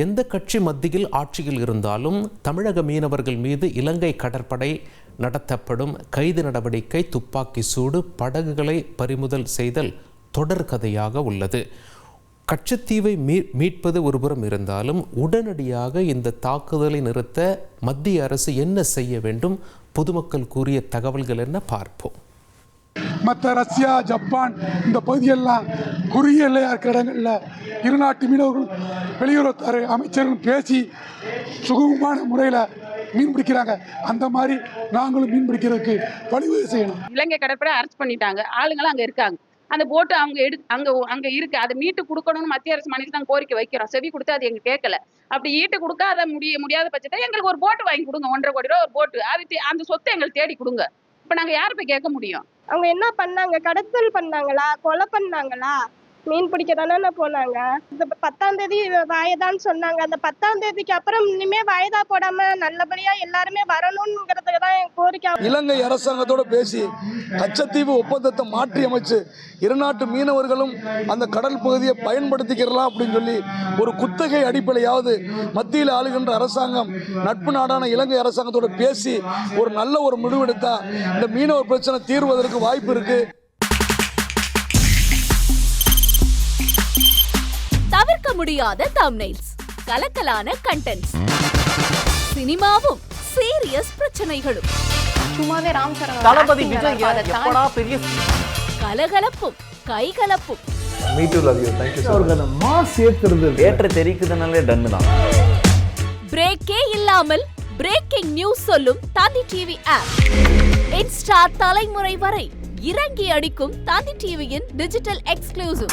எந்த கட்சி மத்தியில் ஆட்சியில் இருந்தாலும் தமிழக மீனவர்கள் மீது இலங்கை கடற்படை நடத்தப்படும் கைது நடவடிக்கை துப்பாக்கி சூடு படகுகளை பறிமுதல் செய்தல் தொடர்கதையாக உள்ளது. கச்சத்தீவை மீ மீட்பது ஒருபுறம் இருந்தாலும் உடனடியாக இந்த தாக்குதலை நிறுத்த மத்திய அரசு என்ன செய்ய வேண்டும்? பொதுமக்கள் கூறிய தகவல்கள் என்ன பார்ப்போம். மற்ற ரஷ்யா ஜப்பான் இந்த பகுதியெல்லாம் குறுகிய எல்லையாக இருக்கிற இடங்களில் இருநாட்டு மீனவர்களும் வெளியுறவுத்துறை அமைச்சர்களும் பேசி சுகமமான முறையில் மீன் பிடிக்கிறாங்க. அந்த மாதிரி நாங்களும் மீன் பிடிக்கிறதுக்கு வழிவகை செய்யணும். இலங்கை கடற்படை அரெஸ்ட் பண்ணிட்டாங்க. ஆளுங்களும் அங்கே இருக்காங்க. அந்த போட்டு அவங்க எடு அங்க அங்க இருக்கு. அதை மீட்டு கொடுக்கணும்னு மத்திய அரசு மாநிலத்தில் நாங்கள் கோரிக்கை வைக்கிறோம். செவி கொடுத்து அது எங்க கேட்கல. அப்படி ஈட்டு கொடுக்காத அதை முடிய முடியாத பட்சத்தை எங்களுக்கு ஒரு போட்டு வாங்கி கொடுங்க. ஒன்றரை கோடி ரூபா ஒரு போட்டு அது அந்த சொத்தை எங்களுக்கு தேடி கொடுங்க. இப்ப நாங்க யாரை போய் கேட்க முடியும்? அவங்க என்ன பண்ணாங்க? கடத்தல் பண்ணாங்களா? கொலை பண்ணாங்களா? மீன் பிடிக்க தானே போனாங்க. இந்த பத்தாம் தேதி வாயதான்னு சொன்னாங்க. அந்த பத்தாம் தேதிக்கு அப்புறம் இனிமே வாயதா போடாம நல்லபடியா எல்லாருமே வரணுங்கிறதுக்கு தான் என் கோரிக்கை. இலங்கை அரசாங்கத்தோட பேசி கச்சத்தீவு ஒப்பந்தத்தை மாற்றி அமைச்சு இருநாட்டு மீனவர்களும் அந்த கடல் பகுதியை பயன்படுத்திக்கிறலாம் அப்படின்னு சொல்லி ஒரு குத்தகை அடிப்படையாவது மத்தியில் ஆளுகின்ற அரசாங்கம் நட்பு நாடான இலங்கை அரசாங்கத்தோட பேசி ஒரு நல்ல ஒரு முடிவெடுத்தா இந்த மீனவர் பிரச்சனை தீர்வதற்கு வாய்ப்பு இருக்கு. முடியாத தம்னைல்ஸ் கலக்கலான கண்டென்ட்ஸ் சினிமாவும் சீரியஸ் பிரச்சனைகளும். சும்மாவே ராம் சரண் தளபதி விஜய் எப்படா பெரிய கலகலப்பும் கைகலப்பும். Me too love you thank you அவருக்கு அந்த மாஸ் ஏத்துறது தேட்டர் தெரிக்குதுனாலே டன்னு தான். பிரேக்கே இல்லாமல் பிரேக்கிங் நியூஸ் சொல்லும் தந்தி டிவி ஆப் இன்ஸ்டா தலைமுறை வரை இறங்கி அடிக்கும் தந்தி டிவியின் டிஜிட்டல் எக்ஸ்க்ளூசிவ்